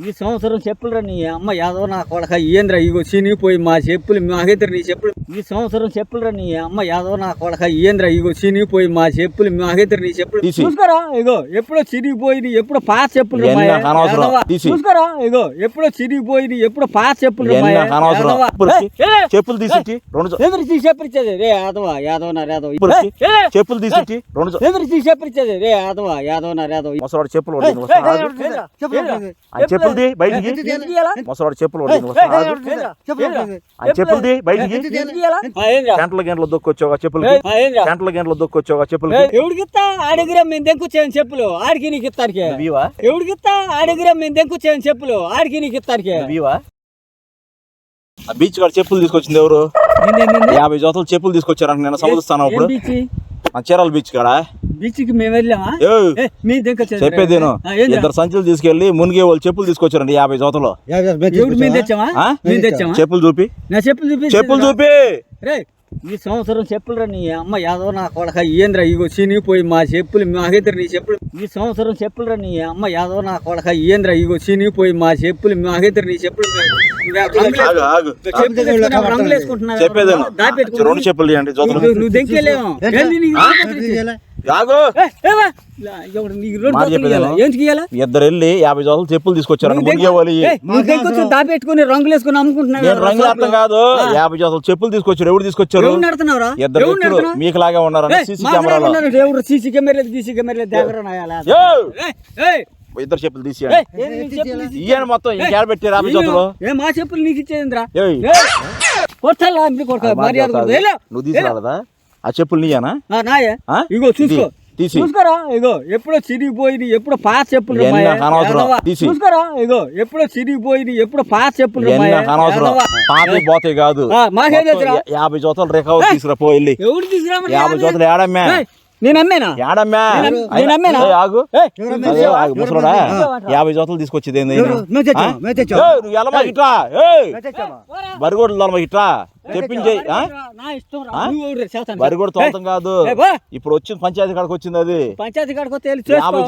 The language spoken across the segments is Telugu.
ఈ సంవత్సరం చెప్పులురా నీ అమ్మ యాదవ నా కొడక ఏంద్రా ఇగో చినిగిపోయి మా చెప్పులు మాకిద్దరు నీ చెప్పులు. ఈ సంవత్సరం చెప్పులురా నీ అమ్మ యాదవ నా కొడక ఏంద్రా ఇగో చినిగిపోయి మా చెప్పులు మాకిద్దరు నీ చెప్పులు. తీసి. చూసుకోరా ఇగో ఎప్పుడో చిరిగిపోయి నీ ఎప్పుడో పాత చెప్పులు. తీసి. చూసుకోరా ఇగో ఎప్పుడో చిరిగిపోయి నీ ఎప్పుడో పాత చెప్పులు చెప్పులు తీసిట్టి రెండు తీసి చెప్పిచ్చేది రే యాదవ యాదవ నా యాదవ. చెప్పులు తీసిట్టి రెండు తీసి చెప్పిచ్చేది రే యాదవ యాదవ నా యాదవ. చెప్పులు ఆయన చెప్పులు తీ బయటికి ముసలాడు చెప్పులు వడ్డీ నువ్వు వస్తా, ఆగు. ఆయన చెప్పులు తీ బయటికి గంటల గంటలు దొక్కొచ్చావు చెప్పులు గంటల గంటలు దొక్కొచ్చావు చెప్పులు ఎవడికిత్తా ఆడిగిరా మేము దెంకొచ్చామని చెప్పులు. ఆడికి నీకు ఇస్తానికి. వీవా ఎవడికిత్తా ఆడిగిరా మేము దెంకొచ్చామని చెప్పులు. ఆడికి నీకు ఇస్తానికి. ఆ బీచ్ కాడ చెప్పులు తీసుకొచ్చింది ఎవరు? యాభై జతలు చెప్పులు తీసుకొచ్చారంట నేను సముద్రస్థానం అప్పుడు. చీరాల బీచ్ కాడ? బీచ్కి మేము వెళ్ళామా? ఏందిరా? ఇద్దరు సంచులు తీసుకెళ్ళి మునిగే వాళ్ళు చెప్పులు తీసుకొచ్చారండి యాభై జతలు. చెప్పులు చూపి. నా చెప్పులు చూపి చెప్పులు చూపి. ఈ సంవత్సరం చెప్పులురా నీ అమ్మ యాదవ నా కొడక. ఏంద్రా ఇగో చినిగిపోయి మా చెప్పులు మాకిద్దరు నీ చెప్పులు. ఈ సంవత్సరం చెప్పులురా నీ అమ్మ యాదవ నా కొడక. ఏంద్రా ఇగో చినిగిపోయి మా చెప్పులు మాకిద్దరు నీ చెప్పులు. దాపెట్టుకుని రెండు చెప్పులు నువ్వు- నువ్వు ఇద్దరు వెళ్ళి యాభై జతలు చెప్పులు దెంకొచ్చి దాపెట్టుకుని రంగులు వేసుకుని అమ్ముకుంటున్నావు నేను రంగులు అర్థం కాదు. యాభై జతలు చెప్పులు తీసుకొచ్చారు ఎవరు తీసుకొచ్చారు? ఇద్దరు వ్యక్తులు? మీకు లాగా సీసీ కెమెరాలో. ఉన్నారు. ఎవరు సీసీ కెమెరాలు గీసీ కెమెరాలు దగ్గర ఏయ్! ఇద్దరు చెప్పులు తీసి ఇయ్యాను మొత్తం ఇంకేడ పెట్టారు యాభై జతలు ఏ మా చెప్పులు నీకు ఇచ్చేదిరా కొట్టాలా మర్యాద. నువ్వు తీసుకురాలదా ఆ చెప్పులు నీయానా? నాయే? ఇగో చూసుకో. తీసి. చూసుకోరా? ఇగో ఎప్పుడో చిరిగిపోయి ఎప్పుడో పాత చెప్పులు. తీసి. చూసుకోరా? ఇగో ఎప్పుడో చిరిగిపోయి ఎప్పుడో పాత చెప్పులు అనవసరం. పాతవి పోతాయి కాదు. యాభై జతలు రికవర్ తీసుకురా పో వెళ్ళి. యాభై? జతలు ఏడమ్మా. ఆగు. ముసలోడా? యాభై జతలు తీసుకొచ్చేది ఏంది? నువ్వు ఎలమా ఇట్రా. ఇట్రా. చెప్పించే తోలతం కాదు. ఇప్పుడు వచ్చింది పంచాయతీ కాడికి వచ్చింది అది. పంచాయతీ కాడికి యాభై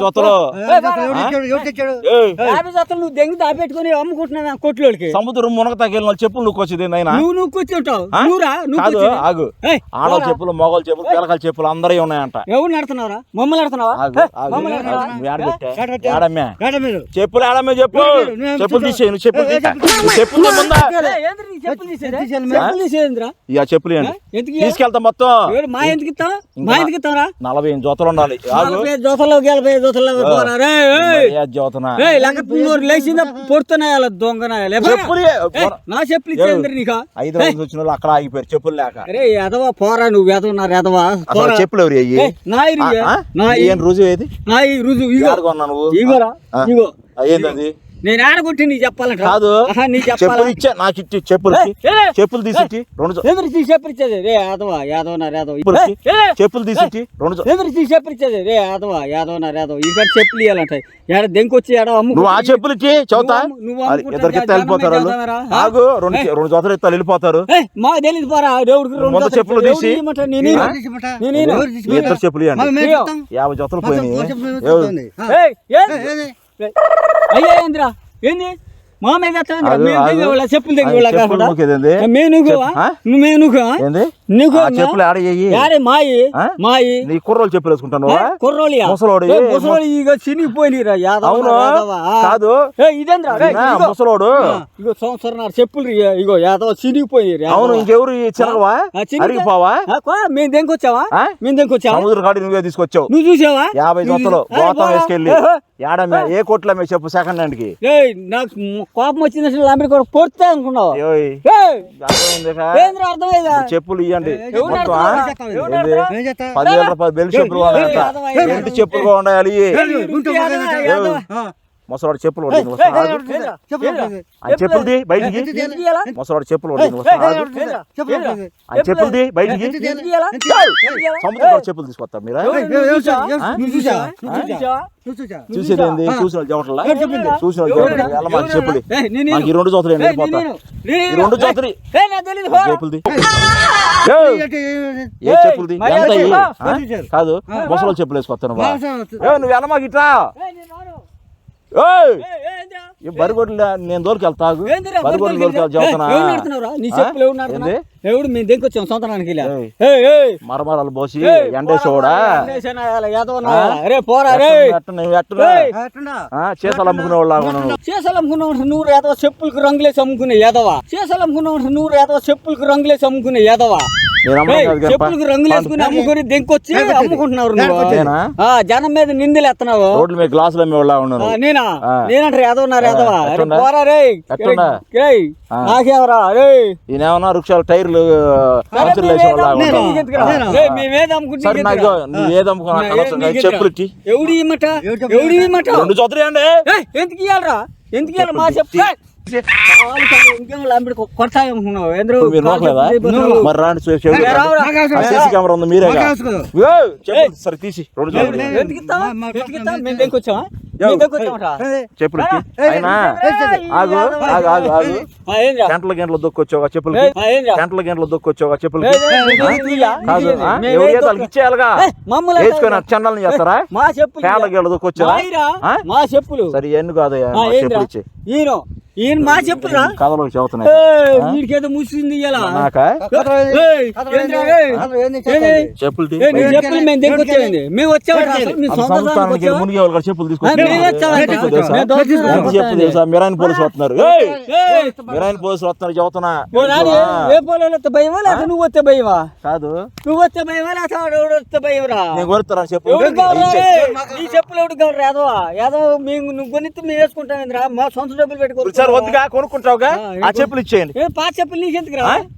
యాభై జతలు నువ్వు దెంగి దాపెట్టుకుని అమ్ముకుంటున్నా కొట్లోడికి. సముద్రం మునగతాకెళ్ళిన వాళ్ళు చెప్పులు నువ్వు వచ్చేది ఏందైనా నువ్వు నువ్వు కూర్చుంటావు కాదు. ఆగు. ఆడవాళ్ళ. చెప్పులు మగవాళ్ళ చెప్పులు పిల్లకాయల చెప్పులు అందరూ ఉన్నాయంట. ఎవరు నడుతున్నావురా మమ్మల్ని చెప్పులు ఏడమ్మే చెప్పు చెప్పులు చెప్పులు చెప్పులు తీసేది? ఇక చెప్పులు ఎందుకు? తీసుకెళ్తా మొత్తం. మా ఎందుకు ఇస్తావా ఇంకా మా ఎందుకు నలభై జతలు ఉండాలి. ఆగు. నలభై ఐదు జతలు ఐదు జతలు లేచిందా? పొడుతున్నాయాల దొంగనాయాల? చెప్పులు. నా చెప్పులు ఇచ్చేంద్ర నీకా? హైదరాబాద్ వచ్చిన వాళ్ళు అక్కడ ఆగిపోయారు చెప్పులు లేక. ఎదవా పోరా నువ్వు ఎదవన్నారు ఎదవా చెప్పులు ఎవరు నా. నా ఏం రుజువు ఏది? నా రుజువు ఇగో. ఇగోరా. ఇగో. అది నేను ఆడగొట్టి నీకు చెప్పాలంట కాదు. నీకు చెప్పులు? చెప్పాలా ఇచ్చే. నాకు ఇచ్చి చెప్పులు చెప్పులు తీసిట్టి రెండు ఎదురు తీసి చెప్పిచ్చేది రే యాదవ యాదవ్ చెప్పులు ఏయ్, ఏయ్, చెప్పులు తీసిట్టి రెండు ఎదురు తీసి చెప్పిచ్చేది రే యాదవ యాదవనారు యాదవ్. ఇక్కడ చెప్పులు ఇవ్వాలంట ఏడ దెంకొచ్చి ఏడ అమ్ము నువ్వు ఆ చెప్పులు ఇచ్చి చదువుతా ఇద్దరికి వెళ్ళిపోతారు? ఆగు రెండు రెండు జతలు ఎత్తాలు వెళ్ళిపోతారు. మాకు తెలియదు పోరా దేవుడికి రెండు చెప్పులు. తీసి. ఇద్దరు చెప్పులు ఇవ్వండి. యాభై జతలు పోయినాయి. అయ్యా ఏంద్రా? ఏంది? మా మీద చెప్పులు మాయి? మాయి? నీ కుర్రోలు చెప్పులు వేసుకుంటాను కుర్రోలియా ముసలోడు. ముసలోడు ఇక చినిగిపోయినరా యాదవ అవును. కాదు. ముసలోడు. ఇగో సంవత్సరం చెప్పులు రి- ఇగో యాదవ అవును ఇంకెవరు చిరగవా అరిగిపోవా? మేము దెంకొచ్చావా? మేము దెంకొచ్చావా సముద్ర కాడి నువ్వే తీసుకొచ్చావు. నువ్వు చూసావా? యాభై గోతం. వేసుకెళ్ళి. ఏ కోట్లమ్మే చెప్పు సెకండ్ హ్యాండ్కి. నాకు కోపం వచ్చింది అసలు అమెరికా కూడా పొడితే అనుకున్నావు? ఏంద్రా అర్థమైందా చెప్పులు ఇవ్వండి. ఎంటి చెప్పులు ఉండాలి ముసలాడు చెప్పులు. ఆయన చెప్పులది బయటికి ముసలాడు చెప్పులు. ఆయన చెప్పులది బయటికి సముద్రం కాడ చెప్పులు తీసుకొస్తారు మీరా చూసేది చూసిన చూసిన చెప్పులు ఈ రెండు జోతులు ఈ రెండు జోతులు చెప్పులది ఏ చెప్పులది ఎంత? కాదు ముసలి చెప్పులు వేసుకొస్తాను నువ్వు ఎలా మాకు ఇట్లా! ఈ బరిగొడ్లు నేను దూరికి వెళ్తా ఆగు. బరిగొడ్లు దూరికి వెళ్తా చెబుతున్నా నీ ఆ? చెప్పులు ఎవరు నడుతున్నా? ఏంది? ఎవడు మేము సొంతనానికి. ఏయ్. ఏయ్, ఏయ్. మరమరాలు పోసి. రే పోరా రే ఏయ్. చేసాలు లాగా అమ్ముకున్నావు నువ్వు ఏదో చెప్పులకు రంగులేసి అమ్ముకునే యాదవా చేసలు అమ్ముకున్నావు నువ్వు ఏదో చెప్పులకు రంగులేసి అమ్ముకునే యాదవా అమ్ముకుని దెంకొచ్చి అమ్ముకుంటున్నారు జనం మీద నిందలు ఎత్తనావు రోడ్ల మీద గ్లాసులు ఉన్నాను. నేనా. నేనంటారు యాదవా? పోరా రే. నాకేవరా రే ఈయనేమన్నా వృక్షాలు టైర్లు. చెప్పులు ఎవడు ఇమ్మట? ఎవడు ఇమ్మట? రెండు జోతులు అండి ఏయ్, ఎందుకు మా చెప్పు మీరు కెమెరా ఉంది చెప్పులు సరే తీసి రెండు ఆగు ఆగు ఆగు ఆగు గంటల గంటలు దొక్కొచ్చావు చెప్పులు గంటల గంటలు దొక్కొచ్చావు చెప్పులు కాదు ఇచ్చేయాలిగా వేసుకొని చండాలని చేస్తారా మా చెప్పులు దొక్కొచ్చారా మాయిరా, ఆ? మా చెప్పులు సరే ఎన్ని ఏందిరా? చెప్పులు ఇచ్చి ఈయన ఈయన మా చెప్పురా కథలో చెబుతున్నాయి. ఏయ్, వీడికేదో ముసింది ఇలా. నాకా? ఏయ్, ఏందిరా, ఏయ్? ఏయ్, చెప్పులు చెప్పులు మేము చెప్పులు తీసుకొచ్చి తెలుసా? చెప్పు మిరాయిన్ పోలీసులు వస్తున్నారు. ఏయ్! ఏయ్, మిరాయిన్ పోలీసులు వస్తున్నారు చెబుతున్నా. ఓ నాని, ఏ పొలంలో వస్తే భయమా? లేకపోతే నువ్వు వస్తే భయమా? కాదు. నువ్వు వస్తే భయమా? ఎవడు వస్తే భయమరా? నేను? ఇచ్చే. ఏయ్, నీ చెప్పులు ఎవడు కావాలి యాదవ? యాదవ మేము నువ్వు కొనిస్తే మేము వేసుకుంటాం మా సొంత డబ్బులు పెట్టుకో సార్ వద్దుగా కొనుక్కుంటావుగా? ఆ, ఆ చెప్పులు ఇచ్చేయండి. ఏ పాత చెప్పులు నీకు?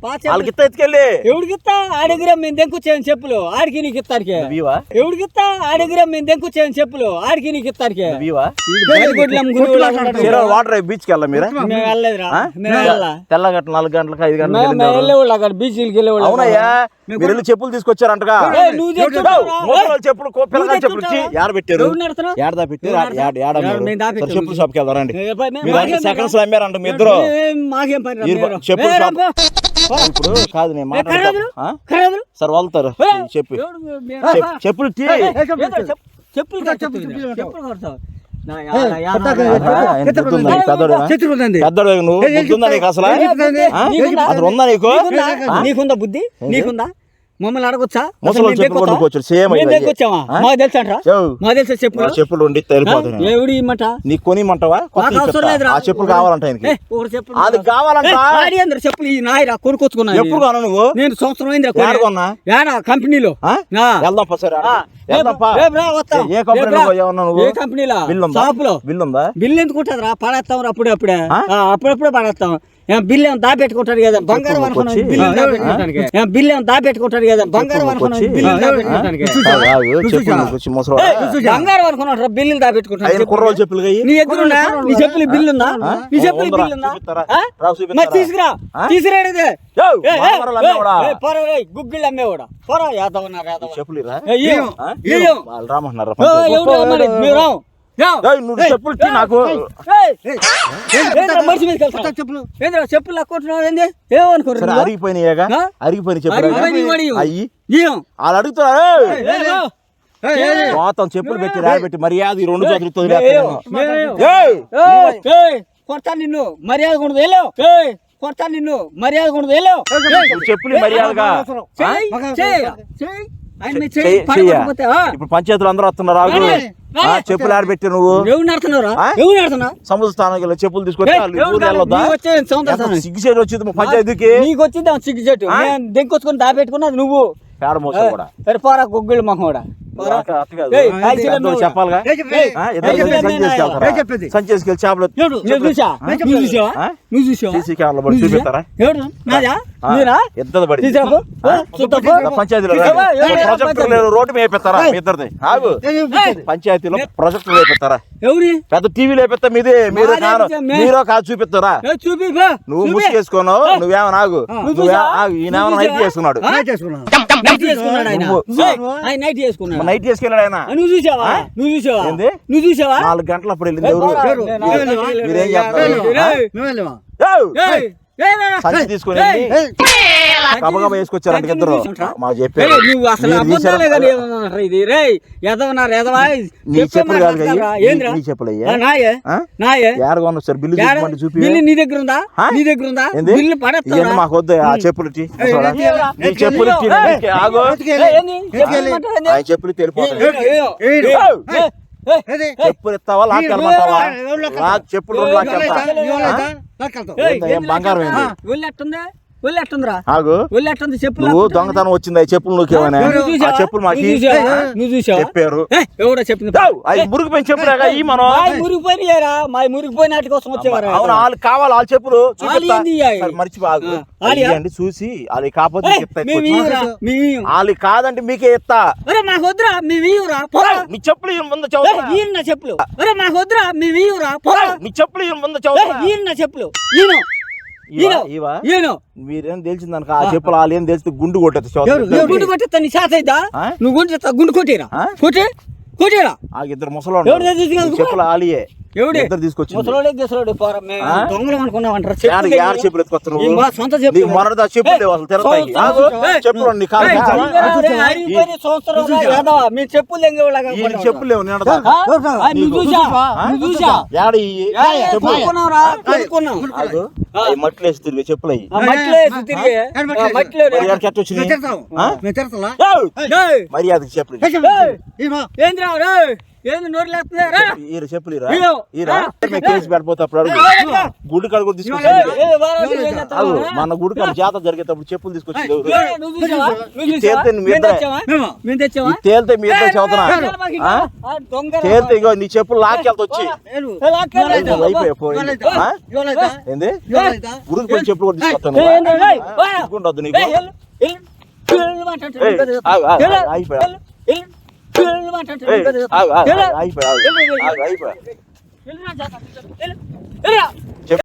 పాత వాళ్ళకి చెప్పులు. ఇస్తా ఎత్తుకెళ్ళి. ఎవడికి ఇస్తా ఆడగిరా మేము దెంకొచ్చాయని చెప్పులు. ఆడికి నీకు ఇస్తానికి వీవా ఎవడికి ఇస్తా ఆడగిరా మేము దెంకొచ్చాయని చెప్పులు. ఆడికి నీకు ఇస్తానికి. సరే వాటర్ బీచ్కి వెళ్ళా మీరా? మేము వెళ్ళలేదురా. నాలుగు గంటలకు ఐదు గంటలకు? వెళ్ళేవాళ్ళు అక్కడ బీచ్కి వెళ్ళేవాళ్ళు అవునయ్యా. మీరు వెళ్ళి చెప్పులు తీసుకొచ్చారంటగా. చెప్పులు కో- పిల్లగాళ్ళ చెప్పులు ఇచ్చి? ఏడ పెట్టారు? ఎవడు నడుతున్నావు? ఏడ దా పెట్టారు ఏడ- చెప్పుల షాప్కి వెళ్దాం రండి. అమ్మారంట మీ ఇద్దరు. ఏం మాకేం పని రా, మీరు మీరు. చెప్పులు ఏ, షాప్- రా, పో. ఇప్పుడు కాదు నేను? మాట్లాడతాను? సార్ చెప్పు చెప్పులు? పెద్దోడు నువ్వు ఉందా నీకు అసలు? అసలు ఉందా నీకు? నీకుందా? బుద్ధి? నీకుందా? మమ్మల్ని అడగొచ్చా? ముసలి సేమ్ మాకు తెలుసా. మాకు తెలుసా చెప్పులు చెప్పులు ఉండి ఎవడు ఇమ్మట నీకు కొనిమంటావా? ఆ చెప్పులు కావాలంట అది కావాలంట? అందరు చెప్పులు ఈ నాయరా కొనుక్కొచ్చుకున్నా ఎప్పుడు కొన్నా నువ్వు? నేను సంవత్సరం. ఏడ కొన్నా? ఏడా? కంపెనీలో. వెళ్దాం సరే. ఏ- కంపెనీలో బిల్లు ఉందా బిల్లు ఎందుకు ఉంటుంది రా పడేస్తాం అప్పుడే. అప్పుడే అప్పుడప్పుడే పడేస్తాం. బిల్లు ఏం దాపెట్టుకుంటారు కదా? బంగారం అనుకున్నాం వచ్చి- బిల్లు దాపెట్టుకోవడానికి బిల్లు ఏం దాపెట్టుకుంటారు కదా? బంగారం అనుకున్నాం వచ్చి- బిల్లు దాపెట్టుకోవడానికి బంగారం అనుకున్నాడు బిల్లు దాపెట్టుకుంటారు ఆయన కుర్రోళ్ళు చెప్పులు నీ ఎదురున్నా నీ చెప్పులు బిల్లు ఉందా? నీ చెప్పులు బిల్లు ఉందా? మరి తీసుకురా? తీసుకురాడిదే? గుగ్గిళ్ళు అమ్మేవాడా? పొరా యాదవ్ ఉన్నారు యాదవ్ చెప్పులు రామంటున్నారా? మీరు రావు. నువ్వు చెప్పులు నాకు? చెప్పులు ఏంద్రా చెప్పులు లాక్కుంటున్నావు? ఏంది? ఏమనుకోరు సరే అరిగిపోయినాయేగా? అరిగిపోయిన చెప్పులు. అయ్యి. వాళ్ళు అడుగుతారు ఏయ్, రావు. మొత్తం చెప్పులు పెట్టి రాయి పెట్టి మర్యాద ఈ రెండు చేతులు ఇస్తుంది ఏయ్, ఏయ్, ఏయ్ ఏయ్, ఏయ్, కొడతా నిన్ను. మర్యాద ఉండదు. వెళ్ళావు ఏయ్ కొడతా నిన్ను. మర్యాద ఉండదు. వెళ్ళావు చెప్పులు మర్యాదగా. ఇప్పుడు పంచాయతీలు అందరూ వస్తున్నారు. చెప్పులు ఆడబెట్టి నువ్వు. సముద్ర వెళ్ళి చెప్పులు తీసుకొచ్చి సిగ్గుసేటు వచ్చింది పంచాయతీకి? నీకు వచ్చింది సిగ్గు చెట్టు దెంకొచ్చుకొని దాపెట్టుకున్నది నువ్వు. కూడా. పోరా గుగ్గిళ్ళు అమ్మేవాడా? చెప్పాలిగా? చేపలు చూపిస్తారా ఇద్దరు పడి. పంచాయతీలో? రోడ్డు వేపిస్తారా మీ ఇద్దరిది? ఆగు. పంచాయతీలో ప్రాజెక్టు వేపిస్తారా ఎవరి? పెద్ద టీవీ లేపిస్తా మీదే మీరు మీరో కాదు చూపిస్తారా? ఏ, చూపి పో. నువ్వు చూపి. ముసుగేసుకోను నువ్వేమో నాగు నువ్వే చూసావా? ఆగు. ఈయన నువ్వు నైట్ చూసావా? చేసుకున్నాడు. ఆ? నైట్ చేసుకున్నాడు. నైట్ చేసుకున్నాడు నైట్ చేసుకెళ్ళాడు ఆయన. ఆ, నువ్వు చూసావా? నువ్వు చూసావా? ఏంది? నువ్వు చూసావా? నాలుగు గంటల అప్పుడు వెళ్ళింది ఎవరు. మీరేం చేస్తారు? సంచి తీసుకొని గబగబా వేసుకొచ్చారంట ఇద్దరు? మాకు ఏయ్, చెప్పారు నువ్వు అసలు మీరు అబద్ధాలే తీశారు. కానీ ఏమన్నా ఇది రే ఎదవన్నారు ఎదవా నీ చెప్పులు కాదు కదా ఇవి. ఏంద్రా నీ చెప్పులు అయ్యా ఆ, నాయే ఆ? నాయే ఏడగొన్న సార్ బిల్లు ఏడ- చూపమంటే చూపి బిల్లు నీ దగ్గర ఉందా? నీ దగ్గర ఉందా? బిల్లు? ఇవన్నీ మాకు వద్దు ఆ చెప్పులు? నీ చెప్పులు ఆగు చెప్పులు తెలిపోతాయి చెప్పులు ఇస్తావా? చెప్పులు రెండు? లాక్కెళ్తాం. బంగారం లెక్క? ఏంది? ఒళ్ళు ఎట్టుందా ఒళ్ళు ఎట్టుందిరా? ఆగు. ఒళ్ళు ఎట్టుంది? చెప్పు నువ్వు దొంగతనం వచ్చింది? ఆ చెప్పులు నువ్వు ఆ? చెప్పులు మాకి నువ్వు చూసావా? చెప్పారు. ఎవడో చెప్పింది అవి మురిగిపోయిన చెప్పులేగా ఈ మనం. మురిగిపోయినారా మా మురిగిపోయిన వాటి కోసం వచ్చేవారా? అవును వాళ్ళు కావాలి వాళ్ళ చెప్పులు. ఆ, వాళ్ళియా? ఇయ్యండి చూసి వాళ్ళు కాకపోతే. వాళ్ళు కాదంటే మీకే ఇస్తా మాకు వద్దురా ఇయ్యరా? పోరా నీ చెప్పులు ముందు ఏయ్, చదువుతా ఈయన చెప్పులు. మాకు వద్దురా ఇయ్యరా? పోరా నీ చెప్పులు ముందు ఏయ్, చదువుతా ఈయన చెప్పులు. ఈయన. మీరేం తెలిసిందనుక ఆ చెప్పులు వాళ్ళు ఏం తెలిస్తే గుండు? నువ్వు గుండు కొట్టిస్తా నీ శాత అయిద్దా? నువ్వు గుండు గుండు కొట్టిరా? కొట్టి? కొట్టిరా? ఆ ఇద్దరు తీసుకెళ్ళి చెప్పులు ఆలియే ఎవడే ముసలోడే పోరా మేము? దొంగలం అనుకున్నామంటారా యాడ చెప్పులు ఎత్తుకొస్తారు ఈ మా సొంత చెప్పులు. నీకు మొన్నటి దా చెప్పులు లేవు అసలు తిరగతాయి సొంత ఆగు. ఏయ్, చెప్పులు నీ కాలు ఏయ్, కాల్చావా? అరే, అరే, అరిగిపోయిన సంవత్సరం రా, యాదవ, మీ చెప్పులు ఎంగేవాళ్ళగా ఈ కొట్టావు. చెప్పులు లేవు నిన్నటిదా? ఆ? ఆ, నువ్వు నీకు. చూసా ఆ? నువ్వు చూసా యాడ ఇయ్యి? ఏ, ఏ, చెప్పులు కొనుక్కున్నావురా? కొనుక్కున్నాం. ఆగు. అవి మట్లు వేసి తిరిగి చెప్పులు అయ్యి ఆ మట్టిలో వేసి తిరిగి ఏడు మట్లు ఆ వేసి. మట్టిలో మరి ఎక్కడికి ఎట్ట వచ్చినాయి? మేము తిడతాం. ఆ? మేము తిడతాలా? ఏయ్, మర్యాదకి చెప్పులు ఏంది నోరు లేస్తుంది రా ఈరు చెప్పులు ఇరా ఇయ్యో. ఈరా ఆ. మేము కేసు గుడి కాడ కూడా? ఆగు మన గుడి కాడ జాతర జరిగేటప్పుడు చెప్పులు? ఈ తేలితే మీ ఇద్దరు ఏయ్, చదువుతున్నా. తేలితే ఇగో నీ చెప్పులు లాక్కెళ్తా వచ్చి? ఏంది? ఉరికి పోయి చెప్పులు కూడా తీసుకొస్తాను నీకు అయిపోయా. వెళ్ళు నా జాత, వెళ్ళు, వెళ్ళు.